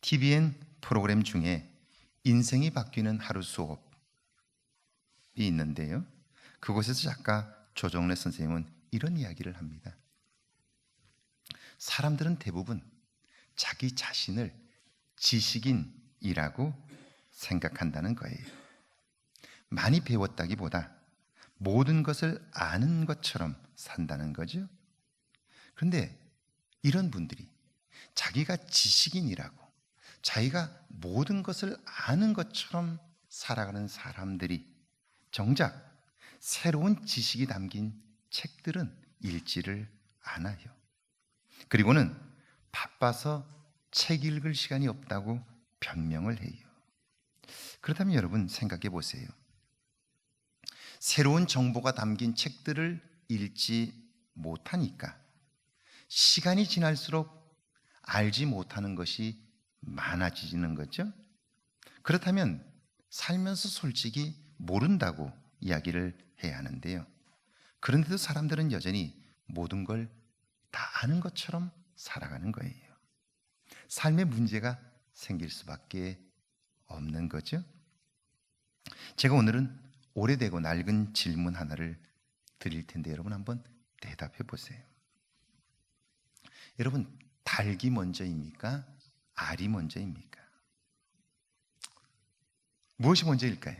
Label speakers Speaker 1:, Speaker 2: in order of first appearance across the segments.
Speaker 1: TVN 프로그램 중에 인생이 바뀌는 하루 수업이 있는데요. 그곳에서 작가 조정래 선생님은 이런 이야기를 합니다. 사람들은 대부분 자기 자신을 지식인이라고 생각한다는 거예요. 많이 배웠다기보다 모든 것을 아는 것처럼 산다는 거죠. 그런데 이런 분들이 자기가 지식인이라고 자기가 모든 것을 아는 것처럼 살아가는 사람들이 정작 새로운 지식이 담긴 책들은 읽지를 않아요. 그리고는 바빠서 책 읽을 시간이 없다고 변명을 해요. 그렇다면 여러분 생각해 보세요. 새로운 정보가 담긴 책들을 읽지 못하니까 시간이 지날수록 알지 못하는 것이 많아지는 거죠. 그렇다면 살면서 솔직히 모른다고 이야기를 해야 하는데요. 그런데도 사람들은 여전히 모든 걸 다 아는 것처럼 살아가는 거예요. 삶에 문제가 생길 수밖에 없는 거죠. 제가 오늘은 오래되고 낡은 질문 하나를 드릴 텐데 여러분 한번 대답해 보세요. 여러분 닭이 먼저입니까? 알이 먼저입니까? 무엇이 먼저일까요?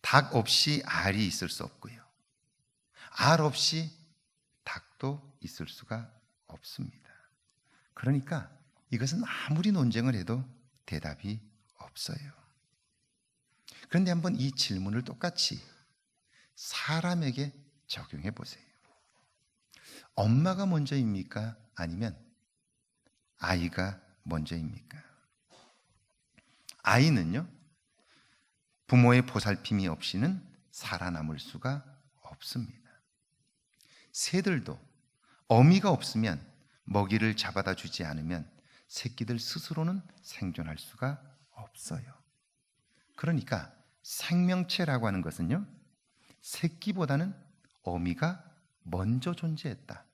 Speaker 1: 닭 없이 알이 있을 수 없고요. 알 없이 닭도 있을 수가 없습니다. 그러니까 이것은 아무리 논쟁을 해도 대답이 없어요. 그런데 한번 이 질문을 똑같이 사람에게 적용해 보세요. 엄마가 먼저입니까? 아니면 아이가 먼저입니까? 아이는요, 부모의 보살핌이 없이는 살아남을 수가 없습니다. 새들도 어미가 없으면 먹이를 잡아다 주지 않으면 새끼들 스스로는 생존할 수가 없어요. 그러니까 생명체라고 하는 것은요, 새끼보다는 어미가 먼저 존재했다.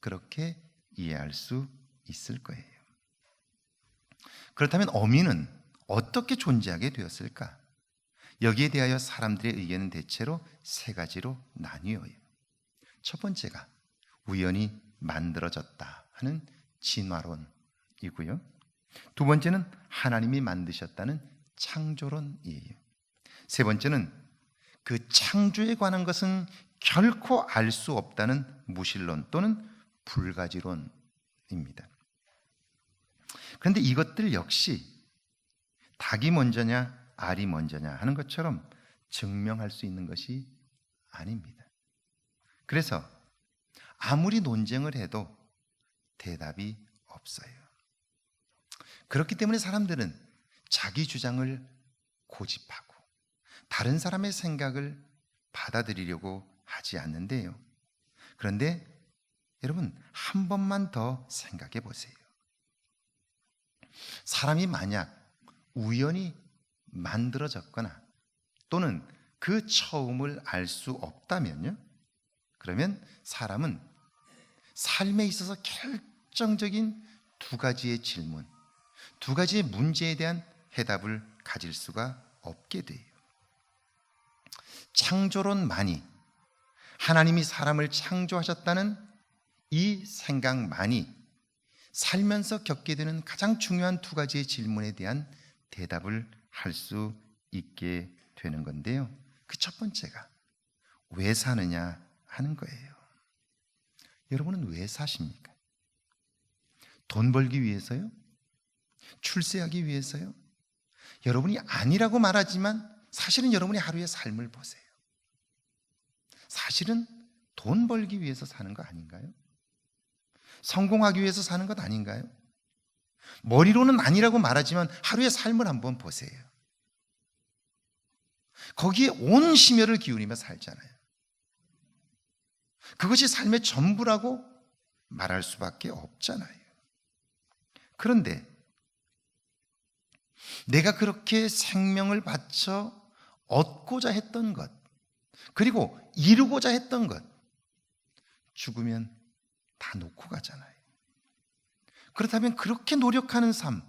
Speaker 1: 그렇게 이해할 수 있을 거예요. 그렇다면 어미는 어떻게 존재하게 되었을까? 여기에 대하여 사람들의 의견은 대체로 세 가지로 나뉘어요. 첫 번째가 우연히 만들어졌다 하는 진화론이고요. 두 번째는 하나님이 만드셨다는 창조론이에요. 세 번째는 그 창조에 관한 것은 결코 알 수 없다는 무신론 또는 불가지론입니다. 그런데 이것들 역시 닭이 먼저냐, 알이 먼저냐 하는 것처럼 증명할 수 있는 것이 아닙니다. 그래서 아무리 논쟁을 해도 대답이 없어요. 그렇기 때문에 사람들은 자기 주장을 고집하고 다른 사람의 생각을 받아들이려고 하지 않는데요. 그런데 여러분, 한 번만 더 생각해 보세요. 사람이 만약 우연히 만들어졌거나 또는 그 처음을 알 수 없다면요. 그러면 사람은 삶에 있어서 결정적인 두 가지의 질문, 두 가지의 문제에 대한 해답을 가질 수가 없게 돼요. 창조론만이 하나님이 사람을 창조하셨다는 이 생각만이 살면서 겪게 되는 가장 중요한 두 가지의 질문에 대한 대답을 할 수 있게 되는 건데요. 그 첫 번째가 왜 사느냐 하는 거예요. 여러분은 왜 사십니까? 돈 벌기 위해서요? 출세하기 위해서요? 여러분이 아니라고 말하지만 사실은 여러분이 하루의 삶을 보세요. 사실은 돈 벌기 위해서 사는 거 아닌가요? 성공하기 위해서 사는 것 아닌가요? 머리로는 아니라고 말하지만 하루의 삶을 한번 보세요. 거기에 온 심혈을 기울이며 살잖아요. 그것이 삶의 전부라고 말할 수밖에 없잖아요. 그런데 내가 그렇게 생명을 바쳐 얻고자 했던 것, 그리고 이루고자 했던 것, 죽으면 다 놓고 가잖아요. 그렇다면 그렇게 노력하는 삶,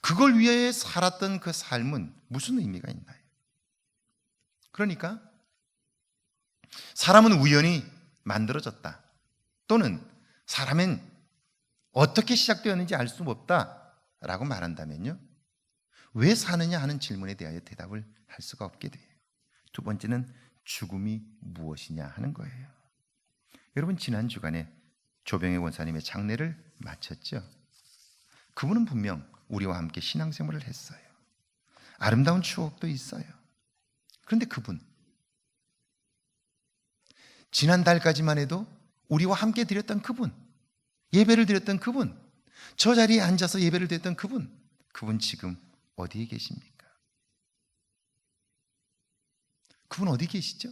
Speaker 1: 그걸 위해 살았던 그 삶은 무슨 의미가 있나요? 그러니까 사람은 우연히 만들어졌다. 또는 사람은 어떻게 시작되었는지 알 수 없다 라고 말한다면요. 왜 사느냐 하는 질문에 대하여 대답을 할 수가 없게 돼요. 두 번째는 죽음이 무엇이냐 하는 거예요. 여러분 지난 주간에 조병의 원사님의 장례를 마쳤죠. 그분은 분명 우리와 함께 신앙생활을 했어요. 아름다운 추억도 있어요. 그런데 그분 지난달까지만 해도 우리와 함께 드렸던 그분, 예배를 드렸던 그분, 저 자리에 앉아서 예배를 드렸던 그분, 그분 지금 어디에 계십니까? 그분 어디 계시죠?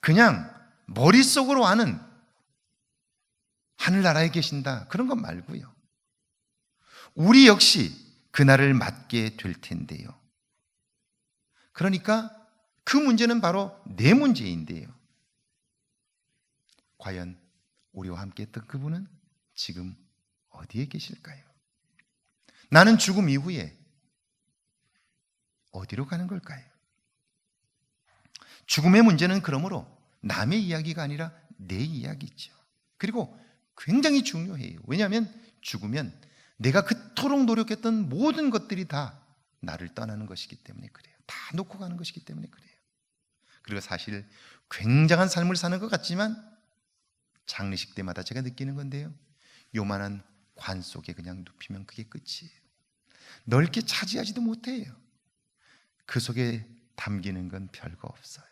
Speaker 1: 그냥 머릿속으로 아는 하늘나라에 계신다. 그런 것 말고요. 우리 역시 그날을 맞게 될 텐데요. 그러니까 그 문제는 바로 내 문제인데요. 과연 우리와 함께 했던 그분은 지금 어디에 계실까요? 나는 죽음 이후에 어디로 가는 걸까요? 죽음의 문제는 그러므로 남의 이야기가 아니라 내 이야기죠. 그리고 굉장히 중요해요. 왜냐하면 죽으면 내가 그토록 노력했던 모든 것들이 다 나를 떠나는 것이기 때문에 그래요. 다 놓고 가는 것이기 때문에 그래요. 그리고 사실 굉장한 삶을 사는 것 같지만 장례식 때마다 제가 느끼는 건데요. 요만한 관 속에 그냥 눕히면 그게 끝이에요. 넓게 차지하지도 못해요. 그 속에 담기는 건 별거 없어요.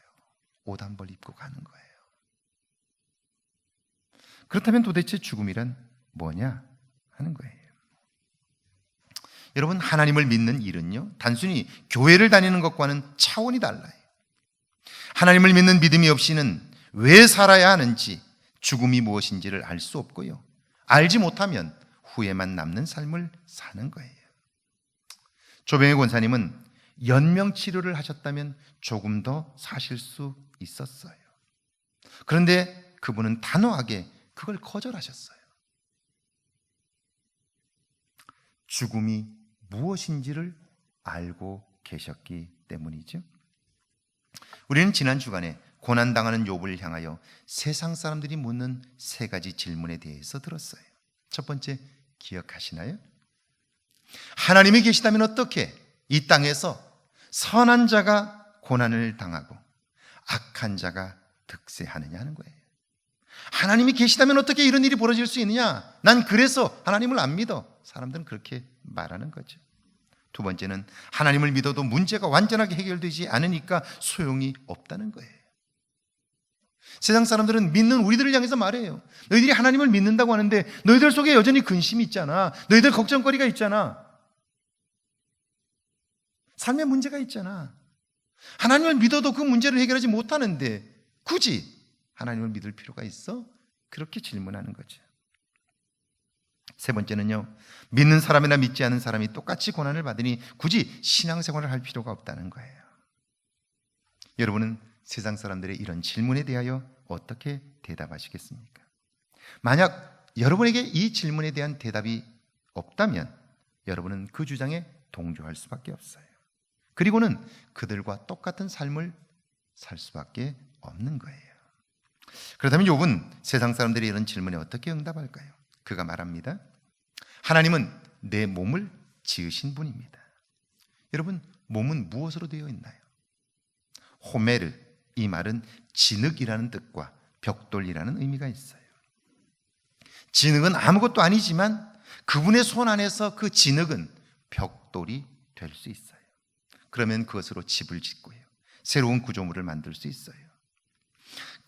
Speaker 1: 옷 한 벌 입고 가는 거예요. 그렇다면 도대체 죽음이란 뭐냐 하는 거예요. 여러분, 하나님을 믿는 일은요, 단순히 교회를 다니는 것과는 차원이 달라요. 하나님을 믿는 믿음이 없이는 왜 살아야 하는지, 죽음이 무엇인지를 알 수 없고요. 알지 못하면 후회만 남는 삶을 사는 거예요. 조병희 권사님은 연명 치료를 하셨다면 조금 더 사실 수 있었어요. 그런데 그분은 단호하게 그걸 거절하셨어요. 죽음이 무엇인지를 알고 계셨기 때문이죠. 우리는 지난 주간에 고난당하는 욥을 향하여 세상 사람들이 묻는 세 가지 질문에 대해서 들었어요. 첫 번째, 기억하시나요? 하나님이 계시다면 어떻게 이 땅에서 선한 자가 고난을 당하고 악한 자가 득세하느냐 하는 거예요. 하나님이 계시다면 어떻게 이런 일이 벌어질 수 있느냐? 난 그래서 하나님을 안 믿어. 사람들은 그렇게 말하는 거죠. 두 번째는 하나님을 믿어도 문제가 완전하게 해결되지 않으니까 소용이 없다는 거예요. 세상 사람들은 믿는 우리들을 향해서 말해요. 너희들이 하나님을 믿는다고 하는데 너희들 속에 여전히 근심이 있잖아. 너희들 걱정거리가 있잖아. 삶의 문제가 있잖아. 하나님을 믿어도 그 문제를 해결하지 못하는데 굳이 하나님을 믿을 필요가 있어? 그렇게 질문하는 거죠. 세 번째는요, 믿는 사람이나 믿지 않는 사람이 똑같이 고난을 받으니 굳이 신앙생활을 할 필요가 없다는 거예요. 여러분은 세상 사람들의 이런 질문에 대하여 어떻게 대답하시겠습니까? 만약 여러분에게 이 질문에 대한 대답이 없다면 여러분은 그 주장에 동조할 수밖에 없어요. 그리고는 그들과 똑같은 삶을 살 수밖에 없는 거예요. 그렇다면 욥은 세상 사람들이 이런 질문에 어떻게 응답할까요? 그가 말합니다. 하나님은 내 몸을 지으신 분입니다. 여러분, 몸은 무엇으로 되어 있나요? 호메르, 이 말은 진흙이라는 뜻과 벽돌이라는 의미가 있어요. 진흙은 아무것도 아니지만 그분의 손 안에서 그 진흙은 벽돌이 될 수 있어요. 그러면 그것으로 집을 짓고요. 새로운 구조물을 만들 수 있어요.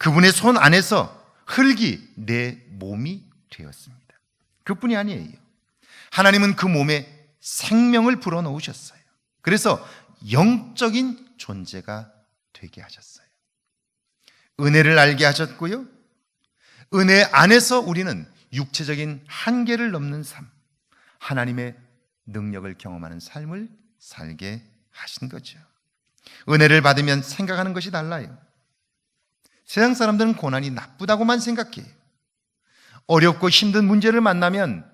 Speaker 1: 그분의 손 안에서 흙이 내 몸이 되었습니다. 그뿐이 아니에요. 하나님은 그 몸에 생명을 불어넣으셨어요. 그래서 영적인 존재가 되게 하셨어요. 은혜를 알게 하셨고요. 은혜 안에서 우리는 육체적인 한계를 넘는 삶, 하나님의 능력을 경험하는 삶을 살게 하신 거죠. 은혜를 받으면 생각하는 것이 달라요. 세상 사람들은 고난이 나쁘다고만 생각해요. 어렵고 힘든 문제를 만나면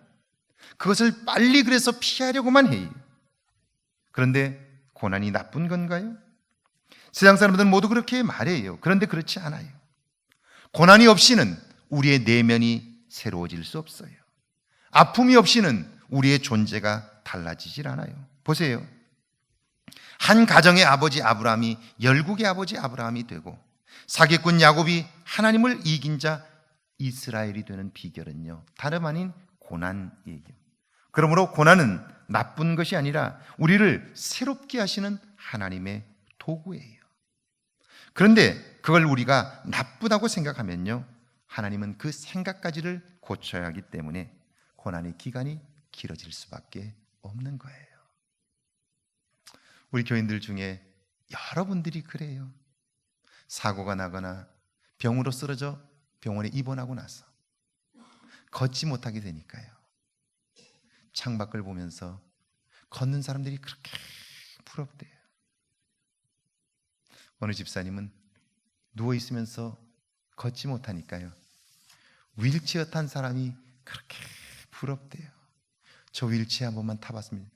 Speaker 1: 그것을 빨리 그래서 피하려고만 해요. 그런데 고난이 나쁜 건가요? 세상 사람들은 모두 그렇게 말해요. 그런데 그렇지 않아요. 고난이 없이는 우리의 내면이 새로워질 수 없어요. 아픔이 없이는 우리의 존재가 달라지질 않아요. 보세요. 한 가정의 아버지 아브라함이 열국의 아버지 아브라함이 되고 사기꾼 야곱이 하나님을 이긴 자 이스라엘이 되는 비결은요. 다름 아닌 고난이에요. 그러므로 고난은 나쁜 것이 아니라 우리를 새롭게 하시는 하나님의 도구예요. 그런데 그걸 우리가 나쁘다고 생각하면요. 하나님은 그 생각까지를 고쳐야 하기 때문에 고난의 기간이 길어질 수밖에 없는 거예요. 우리 교인들 중에 여러분들이 그래요. 사고가 나거나 병으로 쓰러져 병원에 입원하고 나서 걷지 못하게 되니까요. 창밖을 보면서 걷는 사람들이 그렇게 부럽대요. 어느 집사님은 누워 있으면서 걷지 못하니까요. 윌체어 탄 사람이 그렇게 부럽대요. 저 윌체어 한 번만 타봤습니다.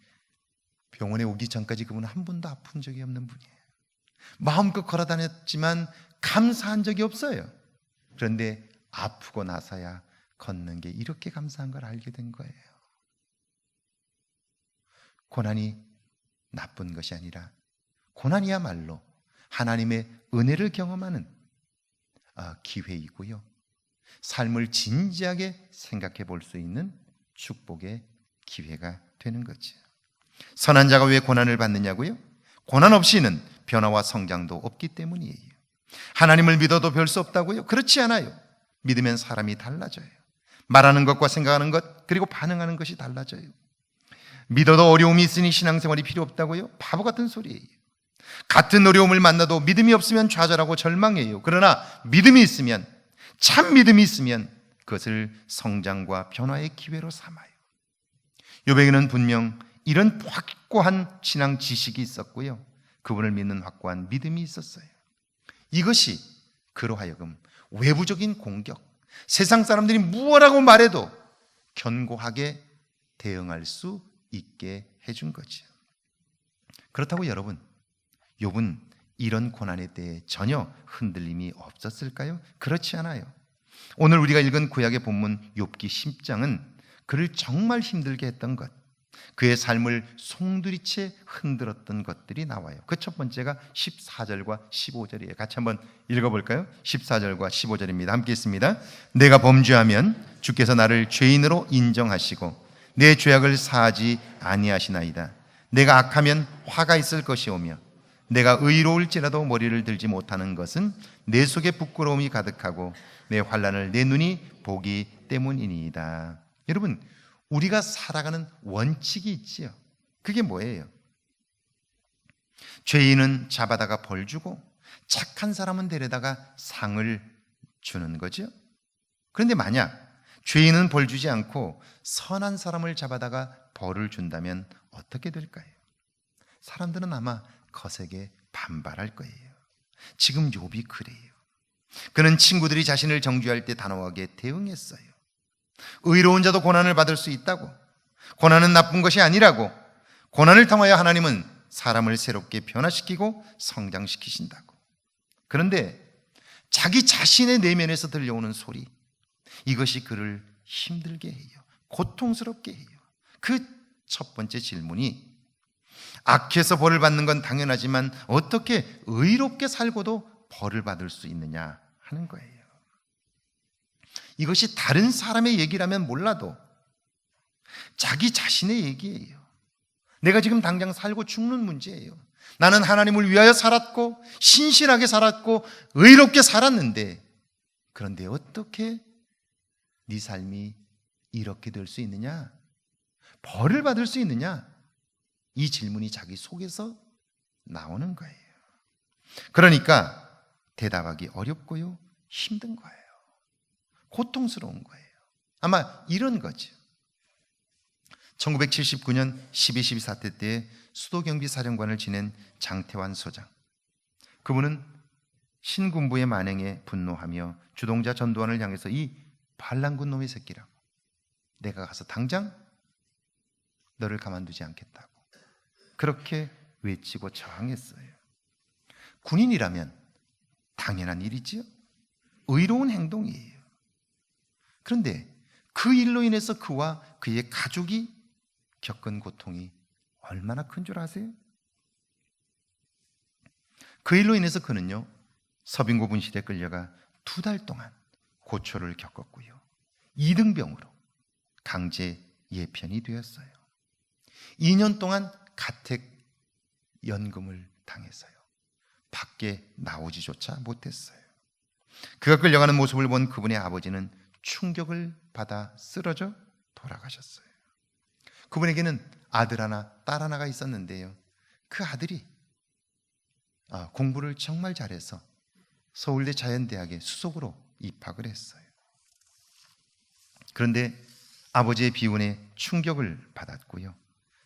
Speaker 1: 병원에 오기 전까지 그분은 한 번도 아픈 적이 없는 분이에요. 마음껏 걸어 다녔지만 감사한 적이 없어요. 그런데 아프고 나서야 걷는 게 이렇게 감사한 걸 알게 된 거예요. 고난이 나쁜 것이 아니라 고난이야말로 하나님의 은혜를 경험하는 아, 기회이고요. 삶을 진지하게 생각해 볼 수 있는 축복의 기회가 되는 거죠. 선한 자가 왜 고난을 받느냐고요? 고난 없이는 변화와 성장도 없기 때문이에요. 하나님을 믿어도 별 수 없다고요? 그렇지 않아요. 믿으면 사람이 달라져요. 말하는 것과 생각하는 것, 그리고 반응하는 것이 달라져요. 믿어도 어려움이 있으니 신앙생활이 필요 없다고요? 바보 같은 소리예요. 같은 어려움을 만나도 믿음이 없으면 좌절하고 절망해요. 그러나 믿음이 있으면, 참 믿음이 있으면 그것을 성장과 변화의 기회로 삼아요. 요백에는 분명 이런 확고한 신앙 지식이 있었고요. 그분을 믿는 확고한 믿음이 있었어요. 이것이 그로 하여금 외부적인 공격, 세상 사람들이 무엇라고 말해도 견고하게 대응할 수 있게 해준 거죠. 그렇다고 여러분, 욥은 이런 고난에 대해 전혀 흔들림이 없었을까요? 그렇지 않아요. 오늘 우리가 읽은 구약의 본문 욥기 10장은 그를 정말 힘들게 했던 것, 그의 삶을 송두리째 흔들었던 것들이 나와요. 그 첫 번째가 14절과 15절이에요. 같이 한번 읽어볼까요? 14절과 15절입니다. 함께 있습니다. 내가 범죄하면 주께서 나를 죄인으로 인정하시고 내 죄악을 사하지 아니하시나이다. 내가 악하면 화가 있을 것이오며 내가 의로울지라도 머리를 들지 못하는 것은 내 속에 부끄러움이 가득하고 내 환란을 내 눈이 보기 때문이니이다. 여러분, 우리가 살아가는 원칙이 있지요. 그게 뭐예요? 죄인은 잡아다가 벌 주고 착한 사람은 데려다가 상을 주는 거죠. 그런데 만약 죄인은 벌 주지 않고 선한 사람을 잡아다가 벌을 준다면 어떻게 될까요? 사람들은 아마 거세게 반발할 거예요. 지금 욥이 그래요. 그는 친구들이 자신을 정죄할 때 단호하게 대응했어요. 의로운 자도 고난을 받을 수 있다고. 고난은 나쁜 것이 아니라고. 고난을 통하여 하나님은 사람을 새롭게 변화시키고 성장시키신다고. 그런데 자기 자신의 내면에서 들려오는 소리, 이것이 그를 힘들게 해요. 고통스럽게 해요. 그 첫 번째 질문이 악해서 벌을 받는 건 당연하지만 어떻게 의롭게 살고도 벌을 받을 수 있느냐 하는 거예요. 이것이 다른 사람의 얘기라면 몰라도 자기 자신의 얘기예요. 내가 지금 당장 살고 죽는 문제예요. 나는 하나님을 위하여 살았고, 신실하게 살았고, 의롭게 살았는데, 그런데 어떻게 네 삶이 이렇게 될 수 있느냐? 벌을 받을 수 있느냐? 이 질문이 자기 속에서 나오는 거예요. 그러니까 대답하기 어렵고요, 힘든 거예요. 고통스러운 거예요. 아마 이런 거죠. 1979년 12.12 사태 때 수도경비 사령관을 지낸 장태환 소장. 그분은 신군부의 만행에 분노하며 주동자 전두환을 향해서 이 반란군 놈의 새끼라고 내가 가서 당장 너를 가만두지 않겠다고. 그렇게 외치고 저항했어요. 군인이라면 당연한 일이지요. 의로운 행동이에요. 그런데 그 일로 인해서 그와 그의 가족이 겪은 고통이 얼마나 큰 줄 아세요? 그 일로 인해서 그는요, 서빙고 분실에 끌려가 두 달 동안 고초를 겪었고요. 이등병으로 강제 예편이 되었어요. 2년 동안 가택 연금을 당했어요. 밖에 나오지조차 못했어요. 그가 끌려가는 모습을 본 그분의 아버지는 충격을 받아 쓰러져 돌아가셨어요. 그분에게는 아들 하나, 딸 하나가 있었는데요. 그 아들이 아, 공부를 정말 잘해서 서울대 자연대학에 수석으로 입학을 했어요. 그런데 아버지의 비운에 충격을 받았고요.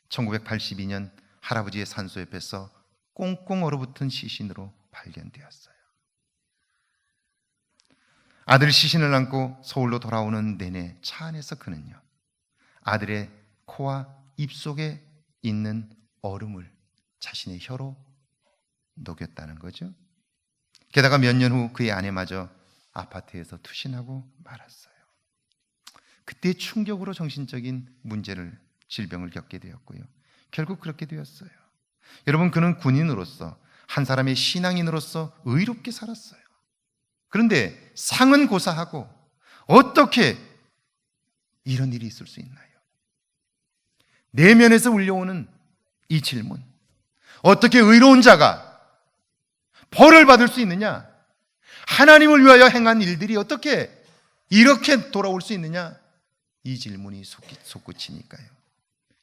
Speaker 1: 1982년 할아버지의 산소 옆에서 꽁꽁 얼어붙은 시신으로 발견되었어요. 아들 시신을 안고 서울로 돌아오는 내내 차 안에서 그는요. 아들의 코와 입 속에 있는 얼음을 자신의 혀로 녹였다는 거죠. 게다가 몇 년 후 그의 아내마저 아파트에서 투신하고 말았어요. 그때 충격으로 정신적인 문제를 질병을 겪게 되었고요. 결국 그렇게 되었어요. 여러분 그는 군인으로서 한 사람의 신앙인으로서 의롭게 살았어요. 그런데 상은 고사하고 어떻게 이런 일이 있을 수 있나요? 내면에서 울려오는 이 질문. 어떻게 의로운 자가 벌을 받을 수 있느냐? 하나님을 위하여 행한 일들이 어떻게 이렇게 돌아올 수 있느냐? 이 질문이 솟구치니까요.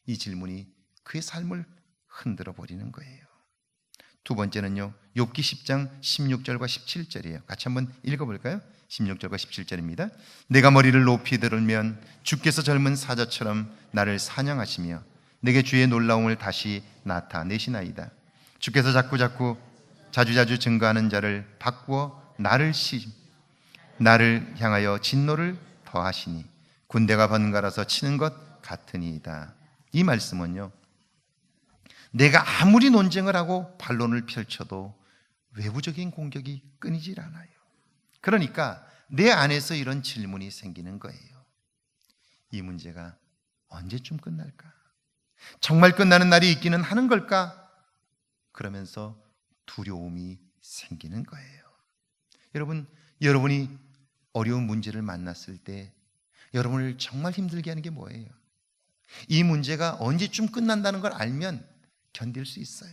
Speaker 1: 이 질문이 그의 삶을 흔들어 버리는 거예요. 두 번째는요. 욥기 10장 16절과 17절이에요. 같이 한번 읽어 볼까요? 16절과 17절입니다. 내가 머리를 높이 들으면 주께서 젊은 사자처럼 나를 사냥하시며 내게 주의 놀라움을 다시 나타내시나이다. 주께서 자꾸 자꾸 자주자주 증거하는 자를 바꾸어 나를 시 나를 향하여 진노를 더하시니 군대가 번갈아서 치는 것 같으니이다. 이 말씀은요. 내가 아무리 논쟁을 하고 반론을 펼쳐도 외부적인 공격이 끊이질 않아요. 그러니까 내 안에서 이런 질문이 생기는 거예요. 이 문제가 언제쯤 끝날까? 정말 끝나는 날이 있기는 하는 걸까? 그러면서 두려움이 생기는 거예요. 여러분, 여러분이 어려운 문제를 만났을 때 여러분을 정말 힘들게 하는 게 뭐예요? 이 문제가 언제쯤 끝난다는 걸 알면 견딜 수 있어요.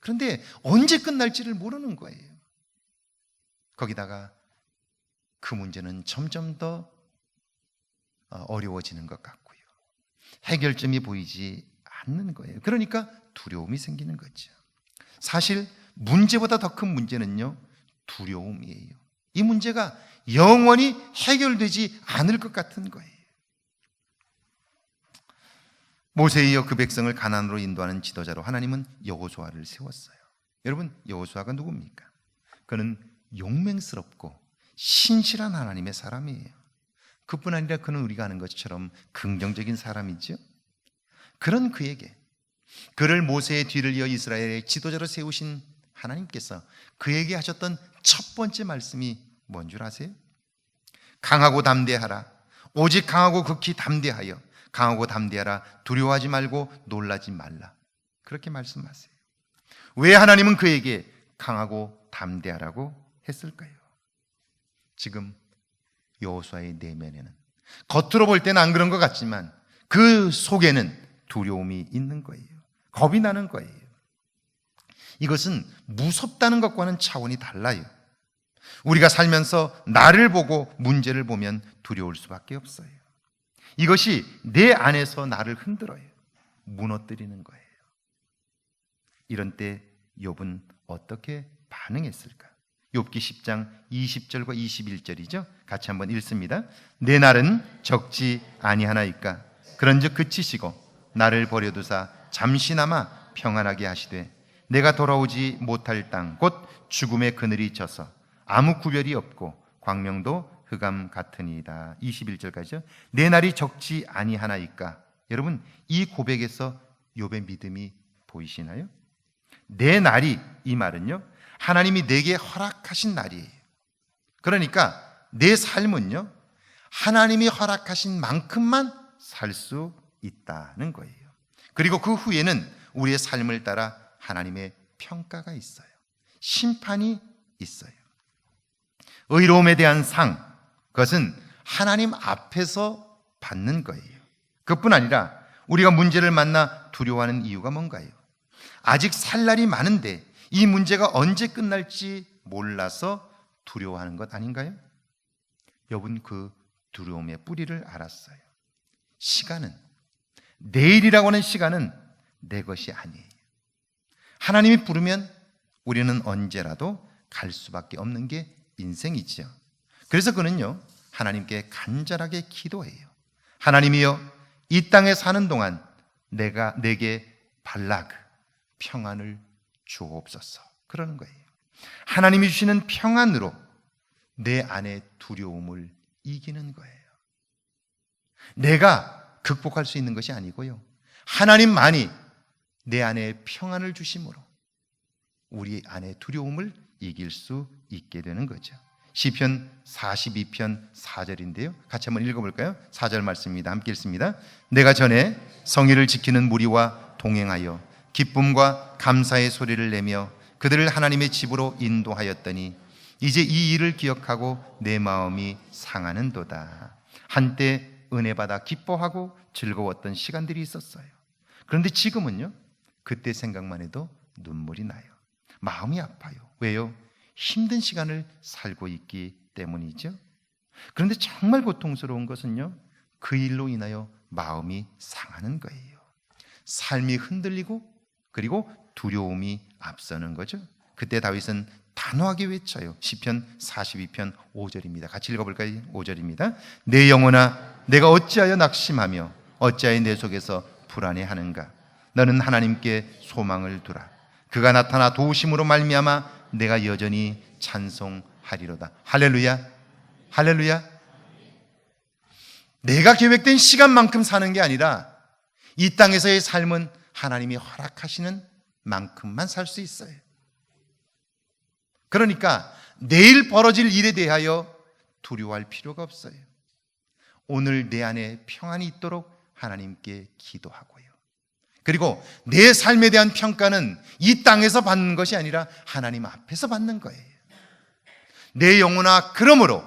Speaker 1: 그런데 언제 끝날지를 모르는 거예요. 거기다가 그 문제는 점점 더 어, 어려워지는 것 같고요. 해결점이 보이지 않는 거예요. 그러니까 두려움이 생기는 거죠. 사실 문제보다 더 큰 문제는요, 두려움이에요. 이 문제가 영원히 해결되지 않을 것 같은 거예요. 모세에 이어 그 백성을 가난으로 인도하는 지도자로 하나님은 여호수아를 세웠어요. 여러분, 여호수아가 누굽니까? 그는 용맹스럽고 신실한 하나님의 사람이에요. 그뿐 아니라 그는 우리가 아는 것처럼 긍정적인 사람이죠. 그런 그에게 그를 모세의 뒤를 이어 이스라엘의 지도자로 세우신 하나님께서 그에게 하셨던 첫 번째 말씀이 뭔 줄 아세요? 강하고 담대하라. 오직 강하고 극히 담대하여 강하고 담대하라. 두려워하지 말고 놀라지 말라. 그렇게 말씀하세요. 왜 하나님은 그에게 강하고 담대하라고 했을까요? 지금 여호수아의 내면에는 겉으로 볼 때는 안 그런 것 같지만 그 속에는 두려움이 있는 거예요. 겁이 나는 거예요. 이것은 무섭다는 것과는 차원이 달라요. 우리가 살면서 나를 보고 문제를 보면 두려울 수밖에 없어요. 이것이 내 안에서 나를 흔들어요. 무너뜨리는 거예요. 이런 때 욥은 어떻게 반응했을까? 욥기 10장 20절과 21절이죠. 같이 한번 읽습니다. 내 날은 적지 아니하나이까 그런즉 그치시고 나를 버려두사 잠시나마 평안하게 하시되 내가 돌아오지 못할 땅 곧 죽음의 그늘이 져서 아무 구별이 없고 광명도 흑암 같으니이다. 21절까지요. 내 날이 적지 아니하나이까. 여러분 이 고백에서 욥의 믿음이 보이시나요? 내 날이 이 말은요. 하나님이 내게 허락하신 날이에요. 그러니까 내 삶은요. 하나님이 허락하신 만큼만 살 수 있다는 거예요. 그리고 그 후에는 우리의 삶을 따라 하나님의 평가가 있어요. 심판이 있어요. 의로움에 대한 상, 그것은 하나님 앞에서 받는 거예요. 그뿐 아니라 우리가 문제를 만나 두려워하는 이유가 뭔가요? 아직 살 날이 많은데 이 문제가 언제 끝날지 몰라서 두려워하는 것 아닌가요? 여러분 그 두려움의 뿌리를 알았어요. 시간은 내일이라고 하는 시간은 내 것이 아니에요. 하나님이 부르면 우리는 언제라도 갈 수밖에 없는 게 인생이지요. 그래서 그는요 하나님께 간절하게 기도해요. 하나님이여 이 땅에 사는 동안 내가 내게 발락 평안을 주옵소서. 그러는 거예요. 하나님이 주시는 평안으로 내 안의 두려움을 이기는 거예요. 내가 극복할 수 있는 것이 아니고요. 하나님만이 내 안에 평안을 주심으로 우리 안의 두려움을 이길 수 있게 되는 거죠. 시편 42편 4절인데요. 같이 한번 읽어 볼까요? 4절 말씀입니다. 함께 읽습니다. 내가 전에 성의를 지키는 무리와 동행하여 기쁨과 감사의 소리를 내며 그들을 하나님의 집으로 인도하였더니 이제 이 일을 기억하고 내 마음이 상하는도다. 한때 은혜 받아 기뻐하고 즐거웠던 시간들이 있었어요. 그런데 지금은요, 그때 생각만 해도 눈물이 나요. 마음이 아파요. 왜요? 힘든 시간을 살고 있기 때문이죠. 그런데 정말 고통스러운 것은요, 그 일로 인하여 마음이 상하는 거예요. 삶이 흔들리고 그리고 두려움이 앞서는 거죠. 그때 다윗은 단호하게 외쳐요. 시편 42편 5절입니다. 같이 읽어 볼까요? 5절입니다. 내 영혼아, 내가 어찌하여 낙심하며 어찌하여 내 속에서 불안해 하는가? 너는 하나님께 소망을 두라. 그가 나타나 도우심으로 말미암아 내가 여전히 찬송하리로다. 할렐루야. 할렐루야. 내가 계획된 시간만큼 사는 게 아니라 이 땅에서의 삶은 하나님이 허락하시는 만큼만 살 수 있어요. 그러니까 내일 벌어질 일에 대하여 두려워할 필요가 없어요. 오늘 내 안에 평안이 있도록 하나님께 기도하고요. 그리고 내 삶에 대한 평가는 이 땅에서 받는 것이 아니라 하나님 앞에서 받는 거예요. 내 영혼아, 그러므로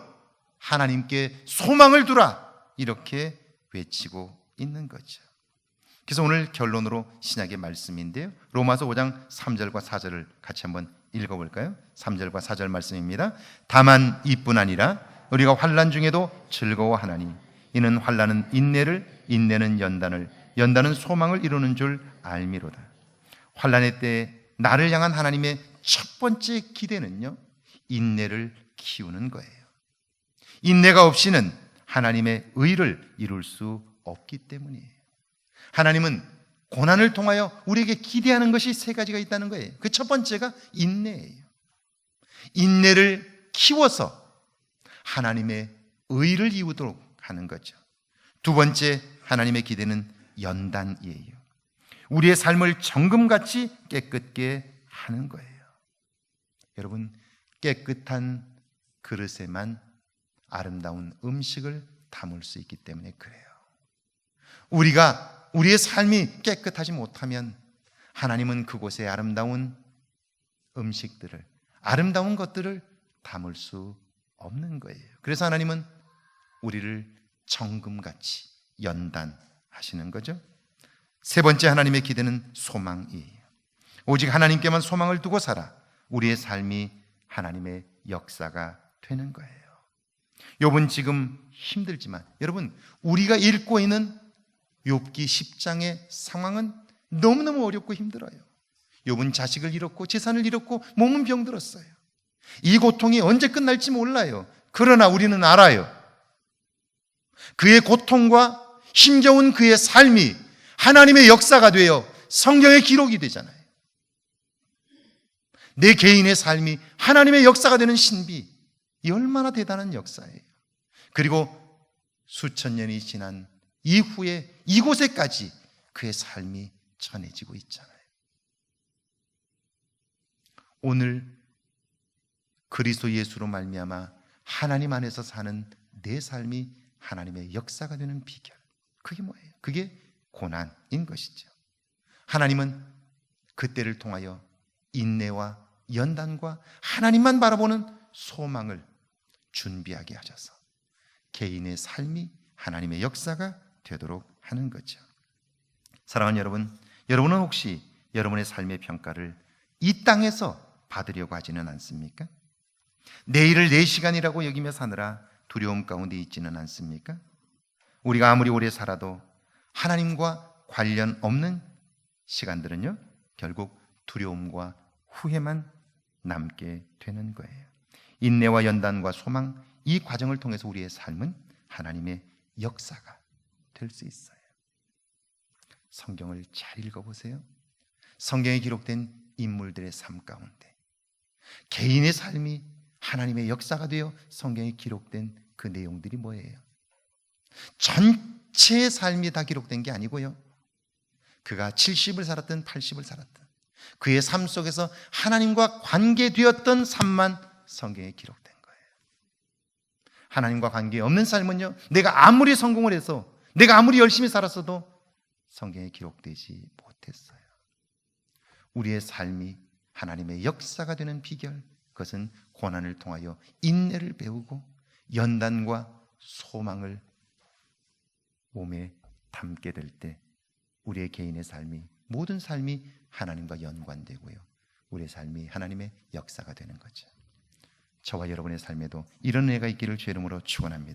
Speaker 1: 하나님께 소망을 두라. 이렇게 외치고 있는 거죠. 그래서 오늘 결론으로 신약의 말씀인데요. 로마서 5장 3절과 4절을 같이 한번 읽어볼까요? 3절과 4절 말씀입니다. 다만 이뿐 아니라 우리가 환란 중에도 즐거워하나니 이는 환란은 인내를 인내는 연단을 연단은 소망을 이루는 줄 알미로다. 환란의 때 나를 향한 하나님의 첫 번째 기대는요. 인내를 키우는 거예요. 인내가 없이는 하나님의 의를 이룰 수 없기 때문이에요. 하나님은 고난을 통하여 우리에게 기대하는 것이 세 가지가 있다는 거예요. 그 첫 번째가 인내예요. 인내를 키워서 하나님의 의를 이루도록 하는 거죠. 두 번째 하나님의 기대는 연단이에요. 우리의 삶을 정금같이 깨끗게 하는 거예요. 여러분, 깨끗한 그릇에만 아름다운 음식을 담을 수 있기 때문에 그래요. 우리가 우리의 삶이 깨끗하지 못하면 하나님은 그곳에 아름다운 음식들을, 아름다운 것들을 담을 수 없는 거예요. 그래서 하나님은 우리를 정금같이 연단 하시는 거죠. 세 번째 하나님의 기대는 소망이에요. 오직 하나님께만 소망을 두고 살아 우리의 삶이 하나님의 역사가 되는 거예요. 욥은 지금 힘들지만 여러분 우리가 읽고 있는 욥기 10장의 상황은 너무너무 어렵고 힘들어요. 욥은 자식을 잃었고 재산을 잃었고 몸은 병들었어요. 이 고통이 언제 끝날지 몰라요. 그러나 우리는 알아요. 그의 고통과 힘겨운 그의 삶이 하나님의 역사가 되어 성경의 기록이 되잖아요. 내 개인의 삶이 하나님의 역사가 되는 신비, 이 얼마나 대단한 역사예요. 그리고 수천 년이 지난 이후에 이곳에까지 그의 삶이 전해지고 있잖아요. 오늘 그리스도 예수로 말미암아 하나님 안에서 사는 내 삶이 하나님의 역사가 되는 비결. 그게 뭐예요? 그게 고난인 것이죠. 하나님은 그때를 통하여 인내와 연단과 하나님만 바라보는 소망을 준비하게 하셔서 개인의 삶이 하나님의 역사가 되도록 하는 거죠. 사랑하는 여러분, 여러분은 혹시 여러분의 삶의 평가를 이 땅에서 받으려고 하지는 않습니까? 내일을 내 시간이라고 여기며 사느라 두려움 가운데 있지는 않습니까? 우리가 아무리 오래 살아도 하나님과 관련 없는 시간들은요, 결국 두려움과 후회만 남게 되는 거예요. 인내와 연단과 소망, 이 과정을 통해서 우리의 삶은 하나님의 역사가 될 수 있어요. 성경을 잘 읽어보세요. 성경에 기록된 인물들의 삶 가운데 개인의 삶이 하나님의 역사가 되어 성경에 기록된 그 내용들이 뭐예요? 전체의 삶이 다 기록된 게 아니고요. 그가 70을 살았든 80을 살았든 그의 삶 속에서 하나님과 관계되었던 삶만 성경에 기록된 거예요. 하나님과 관계 없는 삶은요, 내가 아무리 성공을 해서, 내가 아무리 열심히 살았어도 성경에 기록되지 못했어요. 우리의 삶이 하나님의 역사가 되는 비결, 그것은 고난을 통하여 인내를 배우고 연단과 소망을 몸에 담게 될 때 우리의 개인의 삶이 모든 삶이 하나님과 연관되고요. 우리의 삶이 하나님의 역사가 되는 거죠. 저와 여러분의 삶에도 이런 은혜가 있기를 주의 이름으로 축원합니다.